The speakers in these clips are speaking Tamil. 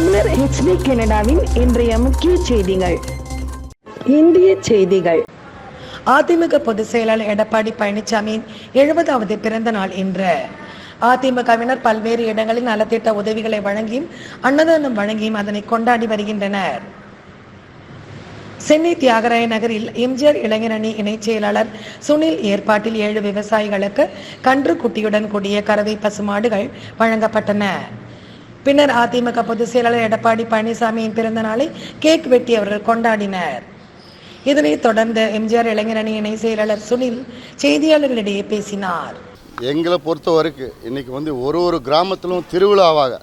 தமிழர் ஹெச்டி கனடாவின் இன்றைய முக்கிய செய்திகள். இந்திய செய்திகள். அதிமுக பொதுச் செயலாளர் எடப்பாடி பழனிசாமியின் எழுபதாவது பிறந்த நாள் இன்று. அதிமுகவினர் பல்வேறு இடங்களில் நலத்திட்ட உதவிகளை வழங்கியும் அன்னதானம் வழங்கியும் அதனை கொண்டாடி வருகின்றனர். சென்னை தியாகராய நகரில் எம்ஜிஆர் இளைஞரணி இணைச் செயலாளர் சுனில் ஏற்பாட்டில் ஏழு விவசாயிகளுக்கு கன்று குட்டியுடன் கூடிய கறவை பசுமாடுகள் வழங்கப்பட்டன. பின்னர் அதிமுக பொதுச் செயலாளர் எடப்பாடி பழனிசாமியின் பிறந்த நாளை கேக் வெட்டி அவர்கள் கொண்டாடினர். இதனைத் தொடர்ந்து எம்ஜிஆர் இளைஞரணி இணை செயலாளர் சுனில் செய்தியாளர்களிடையே பேசினார். எங்களை பொறுத்த வரைக்கும் இன்றைக்கி வந்து ஒரு ஒரு கிராமத்திலும் திருவிழாவாக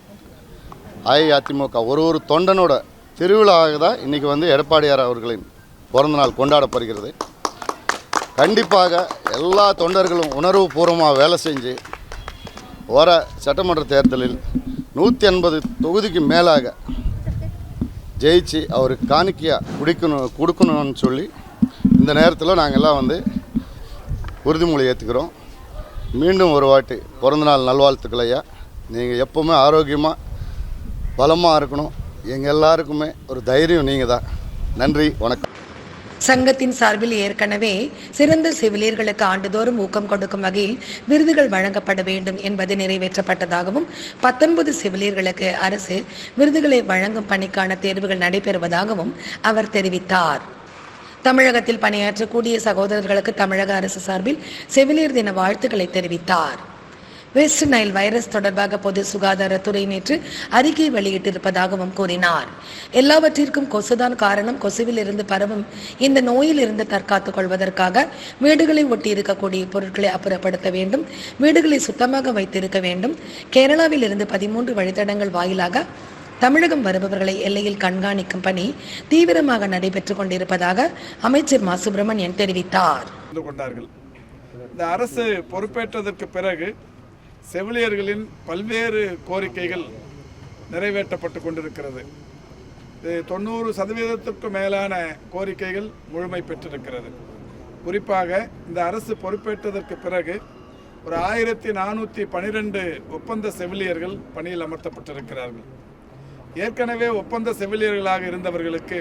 அஇஅதிமுக ஒரு ஒரு தொண்டனோட திருவிழாவாக தான் இன்றைக்கி வந்து எடப்பாடியார் அவர்களின் பிறந்தநாள் கொண்டாடப்படுகிறது. கண்டிப்பாக எல்லா தொண்டர்களும் உணர்வுபூர்வமாக வேலை செஞ்சு வர சட்டமன்ற தேர்தலில் நூற்றி எண்பது தொகுதிக்கு மேலாக ஜெயிச்சு அவருக்கு காணிக்கையாக குடிக்கணும் கொடுக்கணும்னு சொல்லி இந்த நேரத்தில் நாங்கள்லாம் வந்து உறுதிமொழி ஏற்றுக்கிறோம் மீண்டும் ஒரு வாட்டி பிறந்தநாள் நல்வாழ்த்துக்கள் ஐயா. நீங்கள் எப்போவுமே ஆரோக்கியமாக பலமாக இருக்கணும். எங்கள் எல்லாருக்குமே ஒரு தைரியம் நீங்கள் தான் நன்றி வணக்கம். சங்கத்தின் சார்பில் ஏற்கனவே சிறந்த செவிலியர்களுக்கு ஆண்டுதோறும் ஊக்கம் கொடுக்கும் வகையில் விருதுகள் வழங்கப்பட வேண்டும் என்பது நிறைவேற்றப்பட்டதாகவும் பத்தொன்பது செவிலியர்களுக்கு அரசு விருதுகளை வழங்கும் பணிக்கான தேர்வுகள் நடைபெறுவதாகவும் அவர் தெரிவித்தார். தமிழகத்தில் பணியாற்றக்கூடிய சகோதரர்களுக்கு தமிழக அரசு சார்பில் செவிலியர் தின வாழ்த்துக்களை தெரிவித்தார். வெஸ்ட் நைல் வைரஸ் தொடர்பாக பொது சுகாதாரத்துறை நேற்று அறிக்கை வெளியிட்டிருப்பதாகவும் கூறினார். எல்லாவற்றிற்கும் கொசுதான் காரணம். கொசுவில் இருந்து பரவும் இந்த நோயில் இருந்து தற்காத்துக் கொள்வதற்காக வீடுகளை ஒட்டி இருக்கக்கூடிய பொருட்களை அப்புறப்படுத்த வேண்டும். வீடுகளை சுத்தமாக வைத்திருக்க வேண்டும். கேரளாவில் இருந்து பதிமூன்று வழித்தடங்கள் வாயிலாக தமிழகம் வருபவர்களை எல்லையில் கண்காணிக்கும் பணி தீவிரமாக நடைபெற்றுக் கொண்டிருப்பதாக அமைச்சர் மா. சுப்பிரமணியன் தெரிவித்தார். இந்த அரசு பொறுப்பேற்றதற்கு பிறகு செவிலியர்களின் பல்வேறு கோரிக்கைகள் நிறைவேற்றப்பட்டு கொண்டிருக்கிறது. இது தொண்ணூறு சதவீதத்திற்கும் மேலான கோரிக்கைகள் முழுமை பெற்றிருக்கிறது. குறிப்பாக இந்த அரசு பொறுப்பேற்றதற்கு பிறகு ஒரு ஆயிரத்தி நானூற்றி பனிரெண்டு ஒப்பந்த செவிலியர்கள் பணியில் அமர்த்தப்பட்டிருக்கிறார்கள். ஏற்கனவே ஒப்பந்த செவிலியர்களாக இருந்தவர்களுக்கு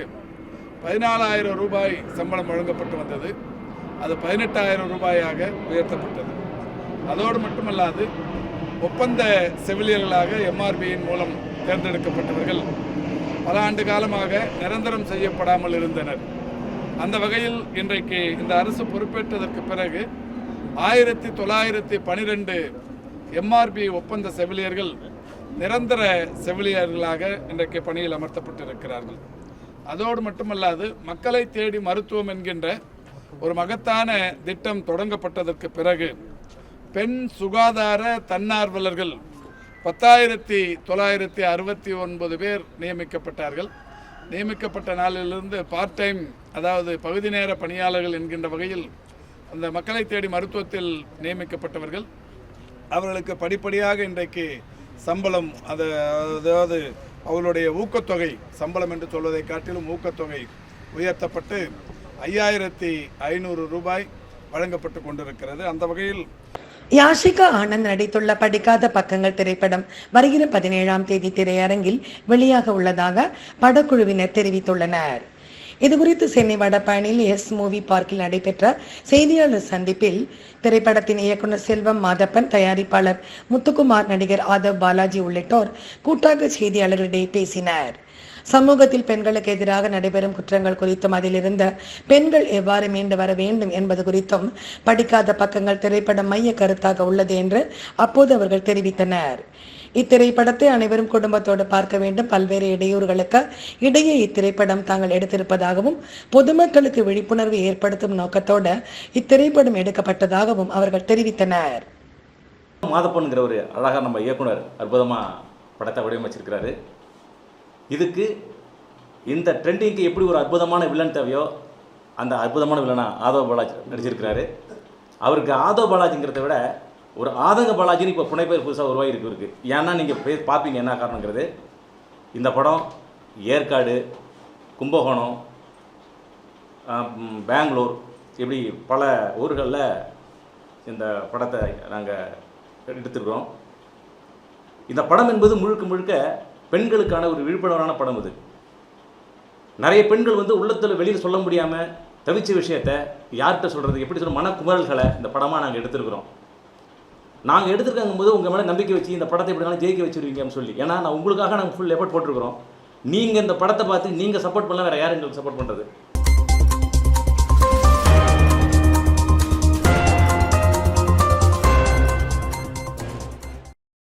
பதினாலாயிரம் ரூபாய் சம்பளம் வழங்கப்பட்டு வந்தது. அது பதினெட்டாயிரம் ரூபாயாக உயர்த்தப்பட்டது. அதோடு மட்டுமல்லாது ஒப்பந்த செவிலியர்களாக எம்ஆர்பியின் மூலம் தேர்ந்தெடுக்கப்பட்டவர்கள் பல ஆண்டு காலமாக நிரந்தரம் செய்யப்படாமல் இருந்தனர். அந்த வகையில் இன்றைக்கு இந்த அரசு பொறுப்பேற்றதற்கு பிறகு ஆயிரத்தி தொள்ளாயிரத்தி பனிரெண்டு எம்ஆர்பி ஒப்பந்த செவிலியர்கள் நிரந்தர செவிலியர்களாக இன்றைக்கு பணியில் அமர்த்தப்பட்டிருக்கிறார்கள். அதோடு மட்டுமல்லாது மக்களை தேடி மருத்துவம் என்கின்ற ஒரு மகத்தான திட்டம் தொடங்கப்பட்டதற்கு பிறகு பெண் சுகாதார தன்னார்வலர்கள் பத்தாயிரத்தி தொள்ளாயிரத்தி அறுபத்தி ஒன்பது பேர் நியமிக்கப்பட்டார்கள். நியமிக்கப்பட்ட நாளிலிருந்து பார்ட் டைம் அதாவது பகுதி நேர பணியாளர்கள் என்கின்ற வகையில் அந்த மக்களை தேடி மருத்துவத்தில் நியமிக்கப்பட்டவர்கள். அவர்களுக்கு படிப்படியாக இன்றைக்கு சம்பளம் அது அதாவது அவர்களுடைய ஊக்கத்தொகை சம்பளம் என்று சொல்வதை காட்டிலும் ஊக்கத்தொகை உயர்த்தப்பட்டு ஐயாயிரத்தி ஐநூறு ரூபாய் வழங்கப்பட்டு கொண்டிருக்கிறது. அந்த வகையில் யாஷிகா ஆனந்த் நடித்துள்ள படிக்காத பக்கங்கள் திரைப்படம் வருகிற பதினேழாம் தேதி திரையரங்கில் வெளியாக உள்ளதாக படக்குழுவினர் தெரிவித்துள்ளனர். இதுகுறித்து சென்னை வடபழனியில் எஸ் மூவி பார்க்கில் நடைபெற்ற செய்தியாளர் சந்திப்பில் திரைப்படத்தின் இயக்குனர் செல்வம் மாதப்பன் தயாரிப்பாளர் முத்துக்குமார் நடிகர் ஆதவ் பாலாஜி உள்ளிட்டோர் கூட்டாக செய்தியாளர்களிடையே பேசினர். சமூகத்தில் பெண்களுக்கு எதிராக நடைபெறும் குற்றங்கள் குறித்தும் அதிலிருந்த பெண்கள் எவ்வாறு மீண்டு வர வேண்டும் என்பது குறித்தும் படிக்காத பக்கங்கள் திரைப்படம் மைய கருத்தாக உள்ளது என்று அப்போது அவர்கள் தெரிவித்தனர். இத்திரைப்படத்தை அனைவரும் குடும்பத்தோடு பார்க்க வேண்டும். பல்வேறு இடையூறுகளுக்கு இடையே இத்திரைப்படம் தாங்கள் எடுத்திருப்பதாகவும் பொதுமக்களுக்கு விழிப்புணர்வு ஏற்படுத்தும் நோக்கத்தோடு இத்திரைப்படம் எடுக்கப்பட்டதாகவும் அவர்கள் தெரிவித்தனர். மாதப்பன்கிற ஒரு அழகாக நம்ம இயக்குனர் அற்புதமாக படத்தை வடிவமைச்சிருக்கிறாரு. இதுக்கு இந்த ட்ரெண்டிங்க்கு எப்படி ஒரு அற்புதமான வில்லன் தேவையோ அந்த அற்புதமான வில்லனா ஆதவ பாலாஜி நடிச்சிருக்கிறாரு. அவருக்கு ஆதவ பாலாஜிங்கிறத விட ஒரு ஆதங்க பாலாஜின்னு இப்போ புனைப்பெயர் புதுசாக உருவாகிருக்கு இருக்கு ஏன்னா நீங்கள் பே பார்ப்பீங்க என்ன காரணங்கிறது. இந்த படம் ஏற்காடு கும்பகோணம் பெங்களூர் இப்படி பல ஊர்களில் இந்த படத்தை நாங்கள் எடுத்துருக்கிறோம். இந்த படம் என்பது முழுக்க முழுக்க பெண்களுக்கான ஒரு விழிப்புணர்வான படம் இது நிறைய பெண்கள் வந்து உள்ளத்தில் வெளியில் சொல்ல முடியாமல் தவிச்ச விஷயத்த யார்கிட்ட சொல்கிறது எப்படி சொல்ல மனக்குமரல்களை இந்த படமாக நாங்கள் எடுத்திருக்கிறோம். நாங்கள் எடுத்துருக்காங்க போது உங்கள் மேலே நம்பிக்கை வச்சு இந்த படத்தை எப்படினாலும் ஜெயிக்க வச்சுருவீங்கன்னு சொல்லி. ஏன்னா நான் உங்களுக்காக நாங்கள் ஃபுல் எஃபர்ட் போட்டிருக்கிறோம். நீங்கள் இந்த படத்தை பார்த்து நீங்கள் சப்போர்ட் பண்ணலாம் வேறு யார் எங்களுக்கு சப்போர்ட் பண்ணுறது